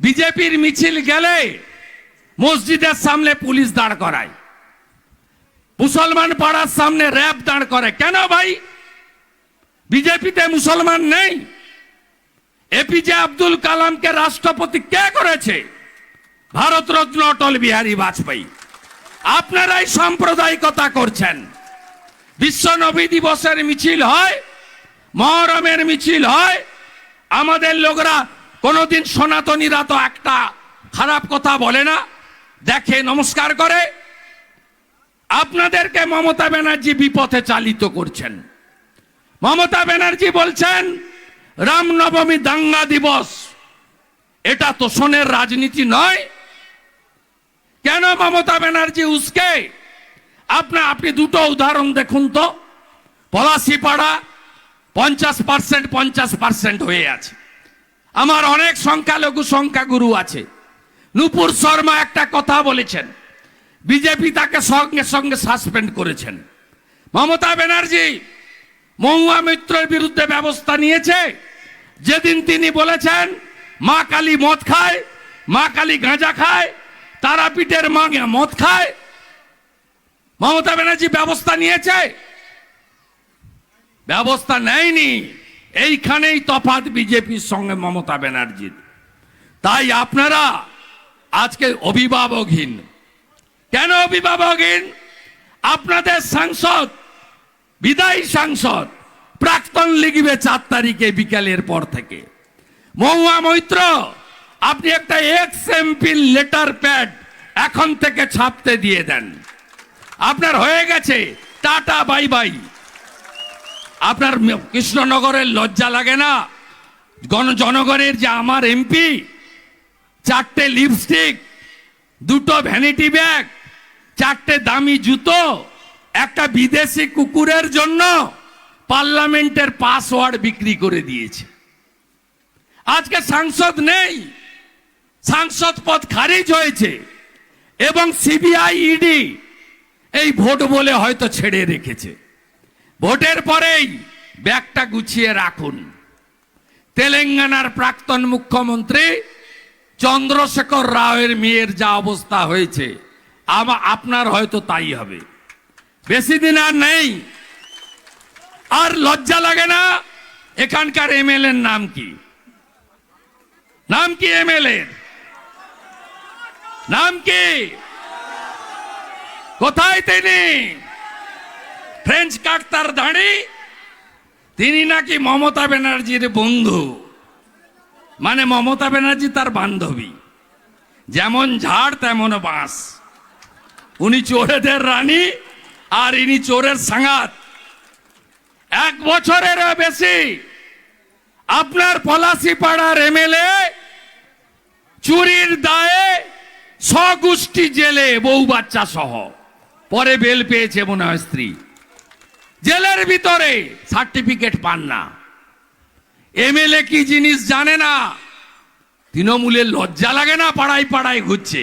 বিজেপির মিছিল গেলে মসজিদের সামনে পুলিশ দাঁড় করায়। মুসলমান পাড়ার সামনে র্যাব দাঁড় করে। কেন ভাই? বিজেপিতে মুসলমান নেই। এপিজে আব্দুল কালামকে রাষ্ট্রপতি কে করেছে? ভারতরত্ন অটল বিহারী বাজপেয়ী। আপনারাই সাম্প্রদায়িকতা করছেন। বিশ্ব নবী দিবসের মিছিল হয়, মহরমের মিছিল হয়। আমাদের লোকরা কোনোদিন সনাতনীরা তো একটা খারাপ কথা বলে না। দেখে নমস্কার করে। আপনাদেরকে মমতা ব্যানার্জি বিপথে চালিত করছেন। মমতা ব্যানার্জি বলছেন রামনবমী দাঙ্গা দিবস। এটা তো সোনের রাজনীতি নয়। কেন মমতা ব্যানার্জি উসকে? আপনি আপনি দুটো উদাহরণ দেখুন তো। পলাশিপাড়া পঞ্চাশ পার্সেন্ট পঞ্চাশ পার্সেন্ট হয়ে আছে। আমার অনেক সংখ্যালঘু সংখ্যাগুরু আছে। নুপুর শর্মা একটা কথা বলেছেন। বিজেপি তাকে সঙ্গে সঙ্গে সাসপেন্ড করেছেন। মমতা ব্যানার্জি মহুয়া মিত্রের বিরুদ্ধে ব্যবস্থা নিয়েছে। যেদিন তিনি বলেছেন, মা কালী মদ খায়, মা কালী গাঁজা খায় তারাপীঠের মা মদ খায়। মমতা ব্যানার্জি ব্যবস্থা নিয়েছে। ব্যবস্থা নেয়নি। এইখানেই তফাৎ বিজেপির সঙ্গে মমতা ব্যানার্জির। তাই আপনারা আজকে অভিভাবকহীন। কেন অভিভাবকহীন? আপনাদের সাংসদ, বিদায়ী সাংসদ, প্রাক্তন লিখবে চার তারিখে বিকেলের পর থেকে। মহুয়া মৈত্র, আপনি একটা এক্স এমপির লেটার প্যাড এখন থেকে ছাপতে দিয়ে দেন। আপনার হয়ে গেছে, টাটা বাই বাই আপনার কৃষ্ণনগরের লজ্জা লাগে না? গণ জনগণের যে আমার এমপি, চারটে লিপস্টিক দুটো ভ্যানিটি ব্যাগ চারটে দামি জুতো, একটা বিদেশি কুকুরের জন্য পার্লামেন্টের পাসওয়ার্ড বিক্রি করে দিয়েছে। আজকে সাংসদ নেই, সাংসদ পদ খারিজ হয়েছে, এবং সিবিআই ইডি এই ভোট বলে হয়তো ছেড়ে রেখেছে। ভোটের পরেই ব্যাগটা গুছিয়ে রাখুন। তেলেঙ্গানার প্রাক্তন মুখ্যমন্ত্রী চন্দ্রশেখর রাওয়ের মেয়ের যা অবস্থা হয়েছে আপনার হয়তো তাই হবে। বেশি দিন আর নেই। আর লজ্জা লাগে না, এখানকার এমএলএ নাম কি? নাম কি এমএলএ নাম কি? কোথায় তিনি? ফ্রেঞ্চ কাটতার দাঁড়ি তিনি নাকি মমতা ব্যানার্জির বন্ধু। মানে মমতা ব্যানার্জি তার বান্ধবী। যেমন ঝাড়, তেমন বাঁশ। উনি চোরেদের রানী আর ইনি চোরের সাঙ্গাত এক বছরেরও বেশি আপনার পলাশি পাড়ার এমএলএ চুরির দায়ে স্বগোষ্ঠী জেলে বউ বাচ্চা সহ পরে বেল পেয়েছে মনে হয় স্ত্রী। জেলের ভিতরে সার্টিফিকেট পান না। এমএলএ কি জিনিস জানে না? তৃণমূলের লজ্জা লাগে না পাড়ায় পাড়ায় ঘুরছে।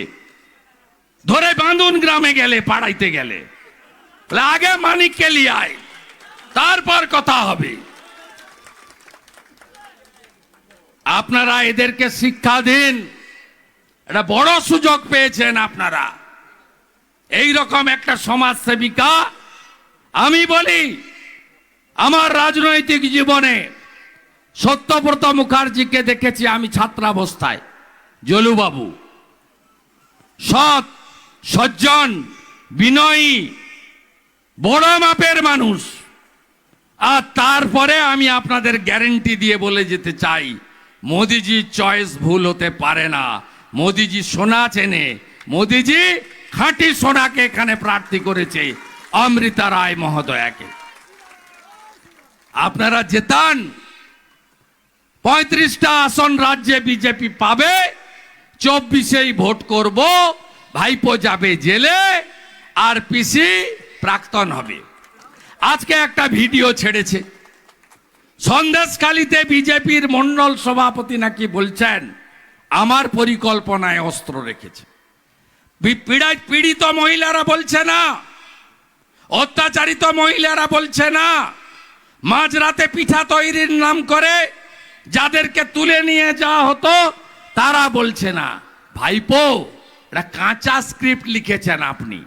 ধরে বাঁধুন গ্রামে গেলে, পাড়াইতে গেলে। আগে মানিককে লিয়ায় তারপর কথা হবে। আপনারা এদেরকে শিক্ষা দিন। একটা বড় সুযোগ পেয়েছেন আপনারা। এই রকম একটা সমাজ সেবিকা আমি বলি, আমার রাজনৈতিক জীবনে সত্যব্রত মুখার্জিকে দেখেছি আমি ছাত্রাবস্থায়, জলুবাবু। সৎ, সজ্জন, বিনয়ী, বড় মাপের মানুষ। আর তারপরে আমি আপনাদের গ্যারেন্টি দিয়ে বলে যেতে চাই, মোদিজি চয়েস ভুল হতে পারে না। মোদিজি সোনা চেনে, মোদিজি খাঁটি সোনাকে এখানে প্রার্থী করেছে। অমৃতা রায় মহোদয়াকে। আপনারা জেতান, পঁয়ত্রিশটা আসন রাজ্যে বিজেপি পাবে, চব্বিশেই ভোট করব, ভাইপো যাবে জেলে, আর পিসি প্রাক্তন হবে। আজকে একটা ভিডিও ছেড়েছে। সন্দেশখালিতে বিজেপির মন্ডল সভাপতি নাকি বলছেন, আমার পরিকল্পনায় অস্ত্র রেখেছে। পীড়িত মহিলারা বলছে না অত্যাচারিত মহিলারা বলছে না। মাঝরাতে পিঠা তৈরির নাম করে যাদেরকে তুলে নিয়ে যাওয়া হতো, তারা বলছে না। ভাইপো এটা কাঁচা স্ক্রিপ্ট লিখেছেন আপনি।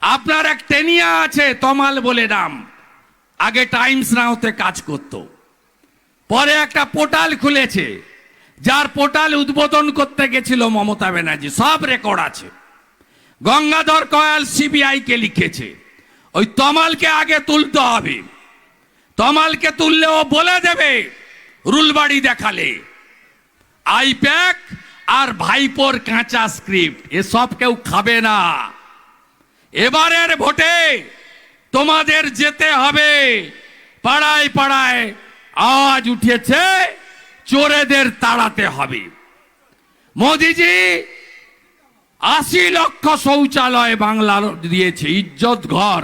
আপনার এক টেনিয়া আছে, তমাল বলে নাম। আগে টাইমস নাওতে কাজ করত। পরে একটা পোর্টাল খুলেছে, যার পোর্টাল উদ্বোধন করতে গেছিল মমতা ব্যানার্জি। সব রেকর্ড আছে। গঙ্গাধর কয়াল সিবিআই কে লিখেছে। ওই তমালকে আগে তুলতে হবে। তমালকে তুললে ও বলে দেবে, রুলবাড়ি দেখালে। আইপ্যাক আর ভাইপোর কাঁচা স্ক্রিপ্ট এসব কেউ খাবে না। এবারের ভোটে তোমাদের যেতে হবে। পাড়ায় পাড়ায় আওয়াজ উঠেছে, চোরেদের তাড়াতে হবে। মোদিজি আশি লক্ষ শৌচালয় বাংলার দিয়েছে ইজ্জত ঘর,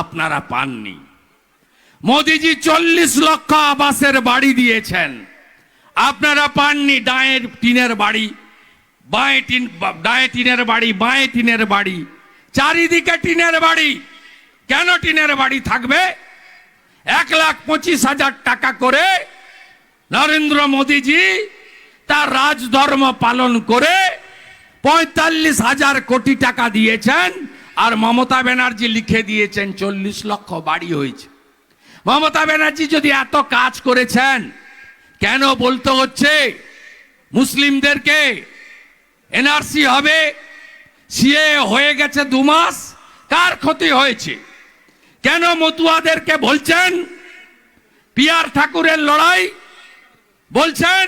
আপনারা পাননি। মোদিজি চল্লিশ লক্ষ আবাসের বাড়ি দিয়েছেন। আপনারা পাননি ডায়ের টিনের বাড়ি, বাঁয়ে টিন, ডায়ে টিনের বাড়ি, বাঁয়ে টিনের বাড়ি, চারিদিকে টিনের বাড়ি। কেন টিনের বাড়ি থাকবে? এক লাখ পঁচিশ হাজার টাকা করে নরেন্দ্র মোদীজি তার রাজধর্ম পালন করে পঁয়তাল্লিশ হাজার কোটি টাকা দিয়েছেন আর মমতা ব্যানার্জি লিখে দিয়েছেন চল্লিশ লক্ষ বাড়ি হয়েছে। মমতা ব্যানার্জি যদি এত কাজ করেছেন, কেন বলতে হচ্ছে মুসলিমদেরকে এনআরসি হবে? সিএ হয়ে গেছে দু মাস, কার ক্ষতি হয়েছে? কেন মতুয়াদেরকে বলছেন? পিয়ার ঠাকুরের লড়াই বলছেন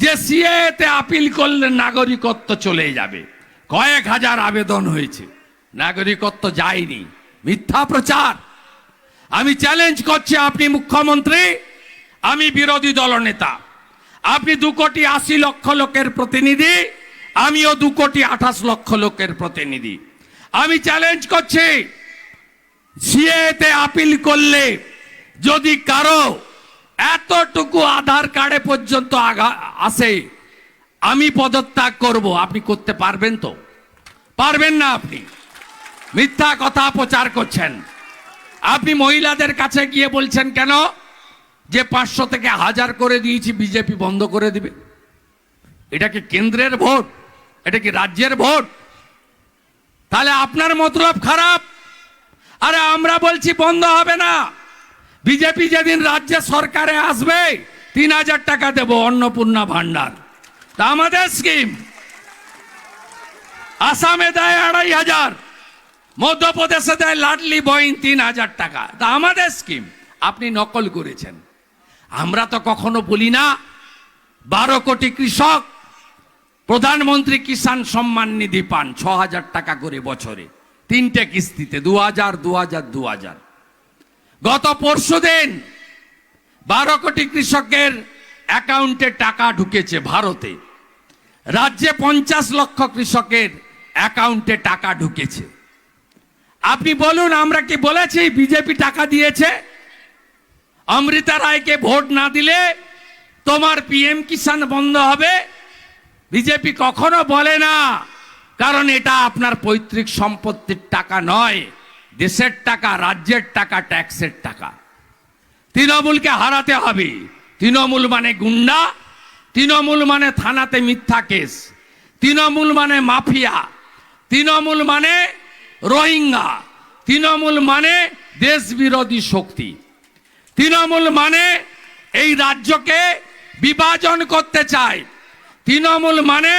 যে সিএতে আপিল করলে নাগরিকত্ব চলে যাবে। কয়েক হাজার আবেদন হয়েছে। নাগরিকত্ব যায়নি। মিথ্যা প্রচার। আমি চ্যালেঞ্জ করছি আপনি মুখ্যমন্ত্রী, আমি বিরোধী দলনেতা আপনি দু কোটি আশি লক্ষ লোকের প্রতিনিধি, আমিও দু কোটি আঠাশ লক্ষ লোকের প্রতিনিধি। আমি চ্যালেঞ্জ করছি, সিএতে আপিল করলে যদি কারও এতটুকু আধার কার্ডে পর্যন্ত আসে আমি পদত্যাগ করব। আপনি করতে পারবেন তো? পারবেন না আপনি। মিথ্যা কথা প্রচার করছেন। আপনি মহিলাদের কাছে গিয়ে বলছেন কেন? যে পাঁচশো থেকে হাজার করে দিয়েছি, বিজেপি বন্ধ করে দিবে। এটা কি কেন্দ্রের ভোট? এটা কি রাজ্যের ভোট? তাহলে আপনার মতলব খারাপ। আরে আমরা বলছি বন্ধ হবে না। বিজেপি যেদিন রাজ্য সরকারে আসবে, তিন হাজার টাকা দেবো অন্নপূর্ণা ভান্ডার। তা আমাদের স্কিম আসামে দেয় আড়াই হাজার, মধ্যপ্রদেশে দেয় লাডলি বইন তিন হাজার টাকা। তা আমাদের স্কিম আপনি নকল করেছেন। আমরা তো কখনো বলি না, বারো কোটি কৃষক, প্রধানমন্ত্রী কিষাণ সম্মান নিধি পান, ছ হাজার টাকা করে বছরে। তিনটে কিস্তিতে, দু হাজার দু হাজার দু হাজার। গত পরশু দিন বারো কোটি কৃষকের অ্যাকাউন্টে টাকা ঢুকেছে ভারতে। রাজ্যে পঞ্চাশ লক্ষ কৃষকের অ্যাকাউন্টে টাকা ঢুকেছে। আপনি বলুন, আমরা কি বলেছি বিজেপি টাকা দিয়েছে? অমৃতা রায়কে ভোট না দিলে তোমার পিএম কিষাণ বন্ধ হবে? বিজেপি কখনো বলে না, কারণ এটা আপনার পৈতৃক সম্পত্তির টাকা নয়। দেশের টাকা, রাজ্যের টাকা, ট্যাক্সের টাকা। তৃণমূলকে হারাতে হবে। তৃণমূল মানে গুন্ডা, তৃণমূল মানে থানাতে মিথ্যা কেস, তৃণমূল মানে মাফিয়া, তৃণমূল মানে রোহিঙ্গা, তৃণমূল মানে দেশ বিরোধী শক্তি, তৃণমূল মানে এই রাজ্যকে বিভাজন করতে চায়, তৃণমূল মানে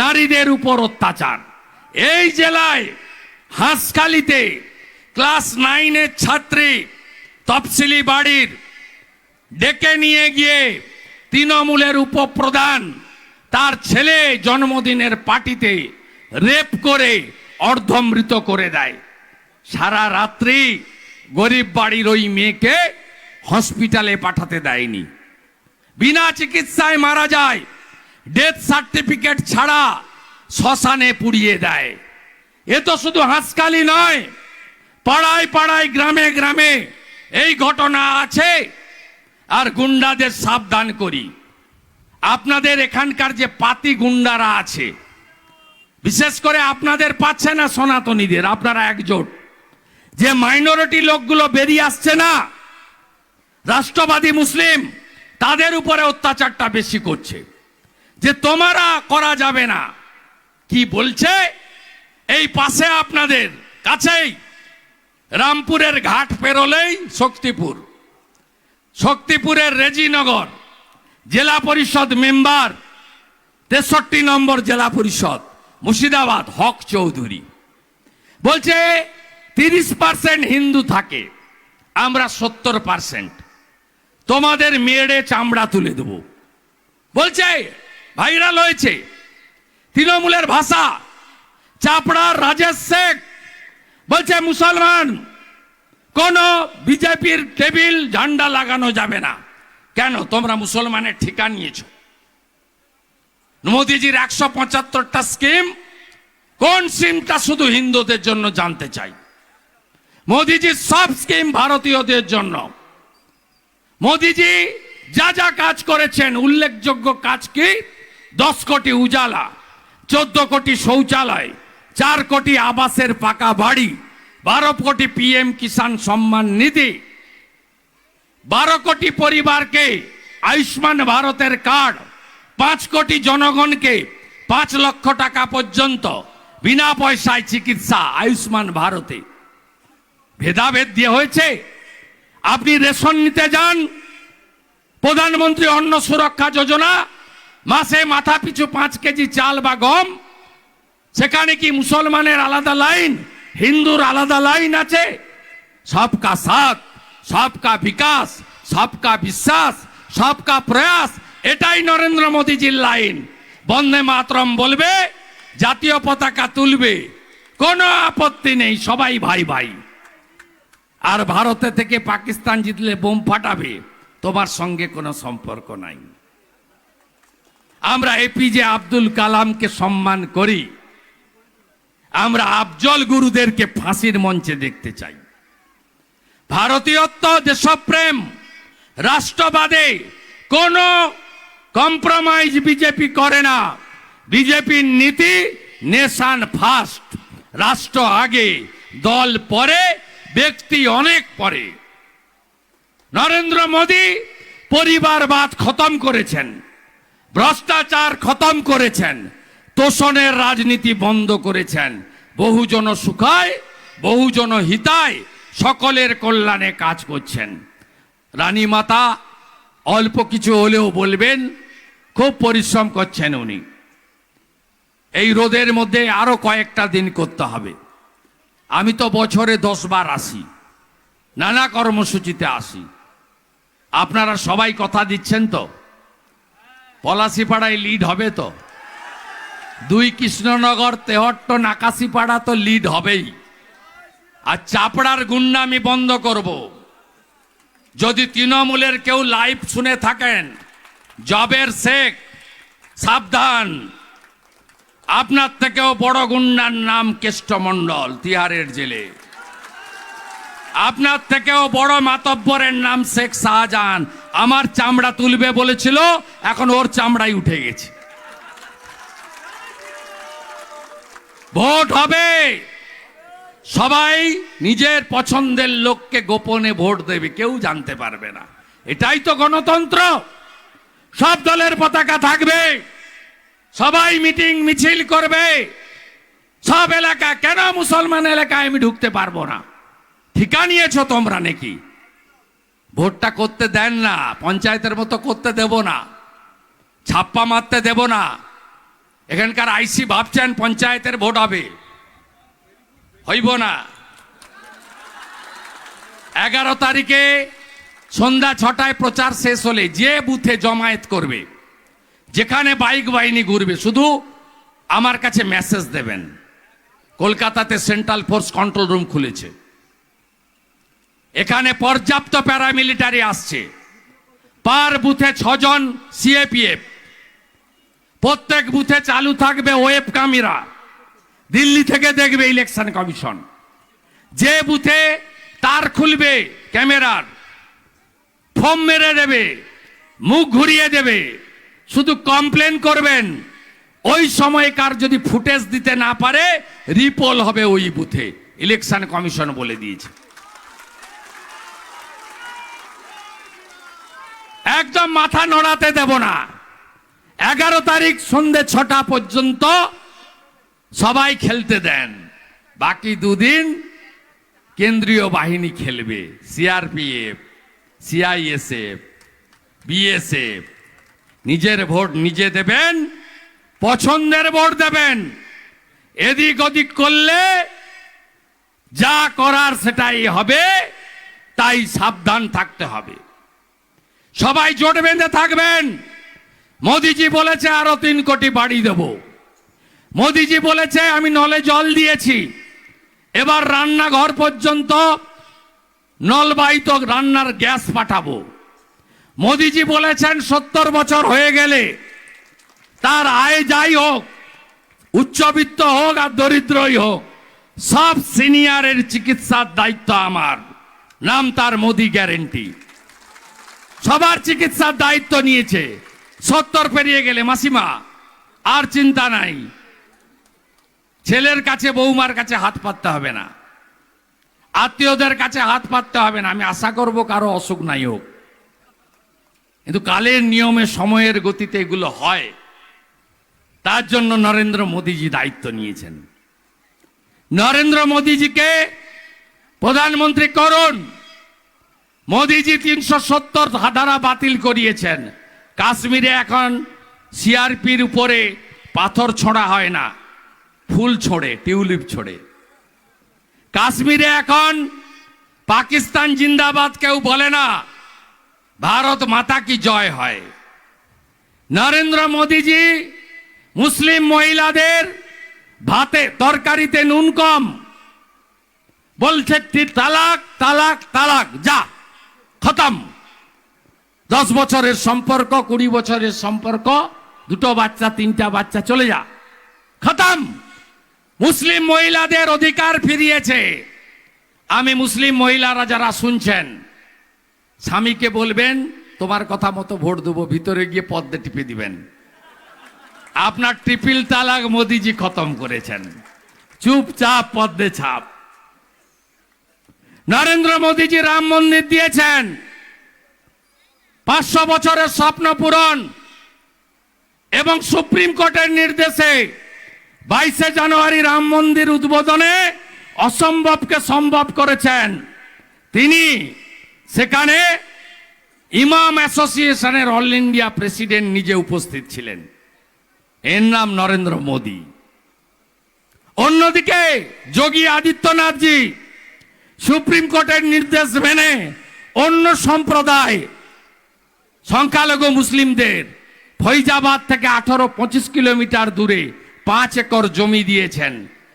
নারীদের উপর অত্যাচার। এই জেলায় হাঁসখালিতে ক্লাস নাইনের ছাত্রী তফসিলি বাড়ির ডেকে নিয়ে গিয়ে তৃণমূলের উপপ্রধান তার ছেলে জন্মদিনের পার্টিতে রেপ করে অর্ধমৃত করে দেয়। সারা রাত্রি গরিব বাড়ির ওই মেয়েকে হসপিটালে পাঠাতে দেয়নি। বিনা চিকিৎসায় মারা যায়, ডেথ সার্টিফিকেট ছাড়া শ্মশানে পুড়িয়ে দেয়। এ তো শুধু হাঁসকালি নয় পাড়ায় পাড়ায়, গ্রামে গ্রামে এই ঘটনা আছে। আর গুন্ডাদের সাবধান করি। আপনাদের এখানকার যে পাতি গুন্ডারা আছে, বিশেষ করে আপনাদের পাচ্ছে না সনাতনীদের, আপনারা একজোট। যে মাইনরিটি লোকগুলো বেরিয়ে আসছে না, রাষ্ট্রবাদী মুসলিম, তাদের উপরে অত্যাচারটা বেশি করছে। যে তোমারা করা যাবে না, কি বলছে? এই পাশে আপনাদের কাছেই রামপুরের ঘাট পেরোলেই শক্তিপুর। শক্তিপুরের রেজিনগর জেলা পরিষদ মেম্বার, তেষট্টি নম্বর জেলা পরিষদ, মুর্শিদাবাদ, হক চৌধুরী। বলছে, তিরিশ পার্সেন্ট হিন্দু থাকে, আমরা সত্তর পার্সেন্ট তোমাদের মেয়েড়ে চামড়া তুলে দেব। বলছে, ভাইরাল হয়েছে। তৃণমূলের ভাষা, চাপড়ার রাজেশ শেখ বলছে, মুসলমান, কোন বিজেপির টেবিল ঝান্ডা লাগানো যাবে না। কেন? তোমরা মুসলমানের ঠিকা নিয়েছ। মোদিজির একশো পঁচাত্তরটা স্কিম, কোন স্কিমটা শুধু হিন্দুদের জন্য জানতে চাই? মোদিজির সব স্কিম ভারতীয়দের জন্য। মোদিজি যা যা কাজ করেছেন, উল্লেখযোগ্য কাজ কি? দশ কোটি উজালা, চোদ্দ কোটি শৌচালয় চার কোটি আবাসের পাকা বাড়ি, বারো কোটি পিএম কিষাণ সম্মান নিধি, বারো কোটি পরিবারকে আয়ুষ্মান ভারতের কার্ড, পাঁচ কোটি জনগণকে পাঁচ লক্ষ টাকা পর্যন্ত বিনা পয়সায় চিকিৎসা আয়ুষ্মান ভারতে। ভেদাভেদ দিয়ে হয়েছে। আপনি রেশন নিতে যান। প্রধানমন্ত্রী অন্ন সুরক্ষা যোজনা, মাসে মাথা পিছু পাঁচ কেজি চাল বা গম সেখানে কি মুসলমানের আলাদা লাইন? হিন্দুর আলাদা লাইন আছে? সবকা সাথ, সবকা বিকাশ, সবকা বিশ্বাস, সবকা প্রয়াস, এটাই নরেন্দ্র মোদীজির লাইন। বন্দে মাতরম বলবে, জাতীয় পতাকা তুলবে। কোনো আপত্তি নেই, সবাই ভাই ভাই। আর ভারতে থেকে পাকিস্তান জিতলে বোম ফাটাবে, তোমার সঙ্গে কোনো সম্পর্ক নাই। আমরা এপিজে আব্দুল কালামকে সম্মান করি। আমরা আফজল গুরুদেরকে ফাঁসির মঞ্চে দেখতে চাই। ভারতীয়ত্ব, দেশপ্রেম, রাষ্ট্রবাদে কোনো কম্প্রোমাইজ বিজেপি করে না। বিজেপির নীতি, নেশান ফার্স্ট রাষ্ট্র আগে, দল পরে, ব্যক্তি অনেক পরে। নরেন্দ্র মোদী পরিবারবাদ খতম করেছেন। ভ্রষ্টাচার খতম করেছেন। তোষণের রাজনীতি বন্ধ করেছেন। বহুজন সুখায়, বহুজন হিতায় সকলের কল্যাণে কাজ করছেন। রানী মাতা, অল্প কিছু হলেও বলবেন, খুব পরিশ্রম করছেন উনি। এই রোদের মধ্যে আরও কয়েকটা দিন করতে হবে। আমি তো বছরে দশ বার আসি, নানা কর্মসূচিতে আসি। আপনারা সবাই কথা দিচ্ছেন তো? পলাশিপাড়ায় লিড হবে তো? দুই কৃষ্ণনগর, তেহট্ট, নাকাশিপাড়া তো লিড হবেই। আর চাপড়ার গুন্ডামি বন্ধ করব। যদি তৃণমূলের কেউ লাইভ শুনে থাকেন, জবের শেখ, সাবধান। আপনার থেকেও বড় গুন্ডার নাম কেষ্টমণ্ডল, তিহারের জেলে। আপনার থেকেও বড় মাতব্বরের নাম শেখ শাহজাহান। আমার চামড়া তুলবে বলেছিল, এখন ওর চামড়াই উঠে গেছে। ভোট হবে। সবাই নিজের পছন্দের লোককে গোপনে ভোট দেবে, কেউ জানতে পারবে না। এটাই তো গণতন্ত্র। সব দলের পতাকা থাকবে। সবাই মিটিং মিছিল করবে। সব এলাকা, কেন মুসলমান এলাকায় আমি ঢুকতে পারব না? ঠিকা নিয়েছো তোমরা নাকি? ভোটটা করতে দেন না, পঞ্চায়েতের মতো করতে দেব না, ছাপ্পা মারতে দেব না। এখানকার আইসি ভাবছেন পঞ্চায়েতের ভোট হবে। হইব না। এগারো তারিখে সন্ধ্যা ছটায় প্রচার শেষ হলে যে বুথে জমায়েত করবে, যেখানে বাইক বাহিনী ঘুরবে, শুধু আমার কাছে মেসেজ দেবেন। কলকাতাতে সেন্ট্রাল ফোর্স কন্ট্রোল রুম খুলেছে। এখানে পর্যাপ্ত প্যারামিলিটারি আসছে। পার বুথে ছজন সিএপিএফ প্রত্যেক বুথে চালু থাকবে ওয়েব ক্যামেরা দিল্লি থেকে দেখবে ইলেকশন কমিশন যে বুথে তার খুলবে ক্যামেরার, ফর্ম মেরে দেবে, মুখ ঘুরিয়ে দেবে, শুধু কমপ্লেন করবেন, ওই সময়কার যদি ফুটেজ দিতে না পারে রিপোল হবে ওই বুথে ইলেকশন কমিশন বলে দিয়েছে। একদম মাথা নড়াতে দেব না। এগারো তারিখ সন্ধে ছটা পর্যন্ত সবাই খেলতে দেন। বাকি দুদিন কেন্দ্রীয় বাহিনী খেলবে। CRPF, CISF, BSF. নিজের ভোট নিজে দেবেন, পছন্দের ভোট দেবেন। এদিক ওদিক করলে যা করার সেটাই হবে, তাই সাবধান থাকতে হবে। সবাই জোট বেঁধে থাকবেন। মোদিজি বলেছে আরও তিন কোটি বাড়ি দেব। মোদিজি বলেছে, আমি নলে জল দিয়েছি। এবার রান্নাঘর পর্যন্ত নলবাহিত রান্নার গ্যাস পাঠাবো। মোদিজি বলেছেন, সত্তর বছর হয়ে গেলে তার আয় যাই হোক, উচ্চবিত্ত হোক আর দরিদ্রই হোক, সব সিনিয়রের চিকিৎসার দায়িত্ব আমার। নাম তার মোদি গ্যারেন্টি। সবার চিকিৎসার দায়িত্ব নিয়েছে। সত্তর পেরিয়ে গেলে, মাসিমা, আর চিন্তা নাই। ছেলের কাছে, বৌমার কাছে হাত পাততে হবে না। আত্মীয়দের কাছে হাত পাততে হবে না। আমি আশা করব কারও অসুখ নাই হোক। কিন্তু কালের নিয়মে, সময়ের গতিতে এগুলো হয়। তার জন্য নরেন্দ্র মোদীজি দায়িত্ব নিয়েছেন। নরেন্দ্র মোদীজিকে প্রধানমন্ত্রী করুন। মোদীজি তিনশো সত্তর ধারা বাতিল করিয়েছেন। কাশ্মীরে এখন সিআরপির উপরে পাথর ছোঁড়া হয় না, ফুল ছোড়ে, টিউলিপ ছোড়ে। কাশ্মীরে এখন পাকিস্তান জিন্দাবাদ কেউ বলে না, ভারত মাতা কি জয় হয়। নরেন্দ্র মোদীজি মুসলিম মহিলাদের ভাতে, তরকারিতে নুন কম, বলছে তালাক তালাক তালাক, যা, খতম। দশ বছরের সম্পর্ক, কুড়ি বছরের সম্পর্ক, দুটো বাচ্চা, তিনটা বাচ্চা, চলে যা। খতম! মুসলিম মহিলাদের অধিকার ফিরিয়েছে। আমি মুসলিম মহিলারা যারা শুনছেন, স্বামীকে বলবেন, তোমার কথা মতো ভোট দেবো, ভিতরে গিয়ে পদ্মে টিপে দিবেন। আপনার ট্রিপিল তালাক মোদিজি খতম করেছেন। চুপচাপ পদ্মে ছাপ। নরেন্দ্র মোদীজি রাম মন্দির দিয়েছেন। পাঁচশো বছরের স্বপ্ন পূরণ এবং সুপ্রিম কোর্টের নির্দেশে বাইশে জানুয়ারি রাম মন্দির উদ্বোধনে অসম্ভবকে সম্ভব করেছেন। তিনি সেখানে ইমাম অ্যাসোসিয়েশনের অল ইন্ডিয়া প্রেসিডেন্ট নিজে উপস্থিত ছিলেন। এর নাম নরেন্দ্র মোদী। অন্যদিকে যোগী আদিত্যনাথজি সুপ্রিম কোর্টের নির্দেশ মেনে অন্য সম্প্রদায় সংখ্যালঘু মুসলিমদের ফৈজাবাদ থেকে আঠারো, পঁচিশ কিলোমিটার দূরে পাঁচ একর জমি দিয়েছেন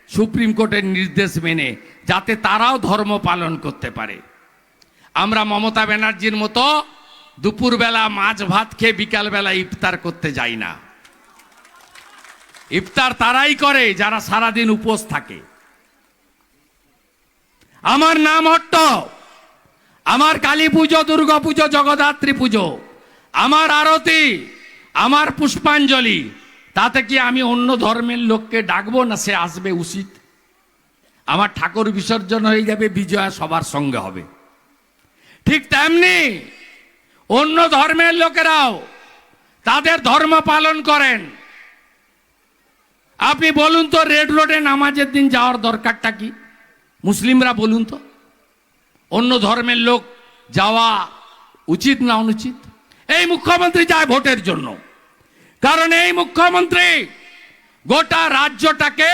সুপ্রিম কোর্টের নির্দেশ মেনে, যাতে তারাও ধর্ম পালন করতে পারে। আমরা মমতা ব্যানার্জির মতো দুপুরবেলা মাছ ভাত খেয়ে বিকালবেলা ইফতার করতে যাই না। ইফতার তারাই করে যারা সারাদিন উপোস থাকে। আমার নাম অট্ট আমার কালী পুজো, দুর্গা পুজো, জগদ্ধাত্রী পুজো। আমার আরতি, আমার পুষ্পাঞ্জলি, তাতে কি আমি অন্য ধর্মের লোককে ডাকবো না সে আসবে উচিত? আমার ঠাকুর বিসর্জন হয়ে যাবে, বিজয়া সবার সঙ্গে হবে। ঠিক তেমনি অন্য ধর্মের লোকেরাও তাদের ধর্ম পালন করেন। আপনি বলুন তো, রেড রোডে নামাজের দিন যাওয়ার দরকারটা কি? মুসলিমরা বলুন তো। অন্য ধর্মের লোক যাওয়া উচিত না অনুচিত? এই মুখ্যমন্ত্রী যায় ভোটের জন্য। কারণ এই মুখ্যমন্ত্রী গোটা রাজ্যটাকে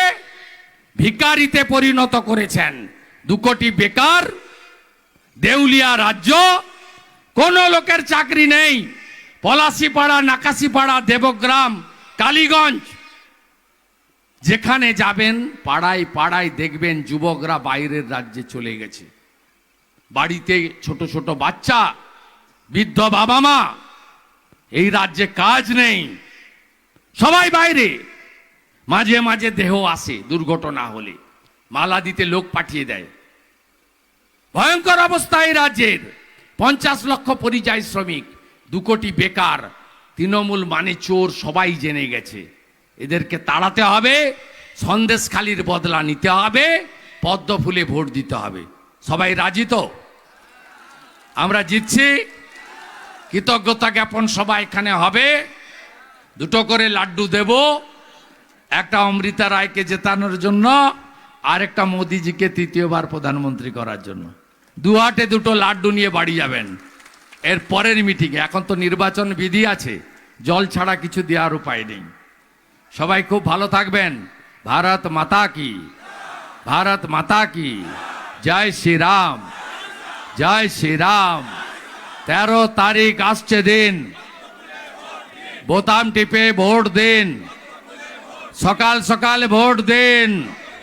ভিকারিতে পরিণত করেছেন। দু কোটি বেকার, দেউলিয়া রাজ্য, কোনো লোকের চাকরি নেই। পলাশিপাড়া, নাকাশিপাড়া, দেবগ্রাম, কালীগঞ্জ, যেখানে যাবেন, পাড়ায় পাড়ায় দেখবেন যুবকরা বাইরের রাজ্যে চলে গেছে। বাড়িতে ছোট ছোট বাচ্চা, বৃদ্ধ বাবা মা এই রাজ্যে কাজ নেই। সবাই বাইরে। মাঝে মাঝে দেহ আসে দুর্ঘটনা হলে। মালা দিতে লোক পাঠিয়ে দেয়। ভয়ঙ্কর অবস্থা এই রাজ্যের। পঞ্চাশ লক্ষ পরিযায়ী শ্রমিক, দু কোটি বেকার। তৃণমূল মানে চোর, সবাই জেনে গেছে। এদেরকে তাড়াতে হবে, সন্দেশখালির বদলা নিতে হবে পদ্ম ফুলে ভোট দিতে হবে। সবাই রাজি তো? আমরা জিতছি। কৃতজ্ঞতা জ্ঞাপন সভা এখানে হবে। দুটো করে লাড্ডু দেব, একটা অমৃতা রায়কে জেতানোর জন্য, আর একটা মোদিজিকে তৃতীয়বার প্রধানমন্ত্রী করার জন্য। দু হাটে দুটো লাড্ডু নিয়ে বাড়ি যাবেন। এর পরের মিটিংয়ে এখন তো নির্বাচন বিধি আছে, জল ছাড়া কিছু দেওয়ার উপায় নেই। সবাই খুব ভালো থাকবেন। ভারত মাতা কি, ভারত মাতা কি, জয় শ্রীরাম জয় শ্রীরাম। তেরো তারিখ আসছে দিন। বোতাম টিপে ভোট দিন। সকাল সকাল ভোট দিন।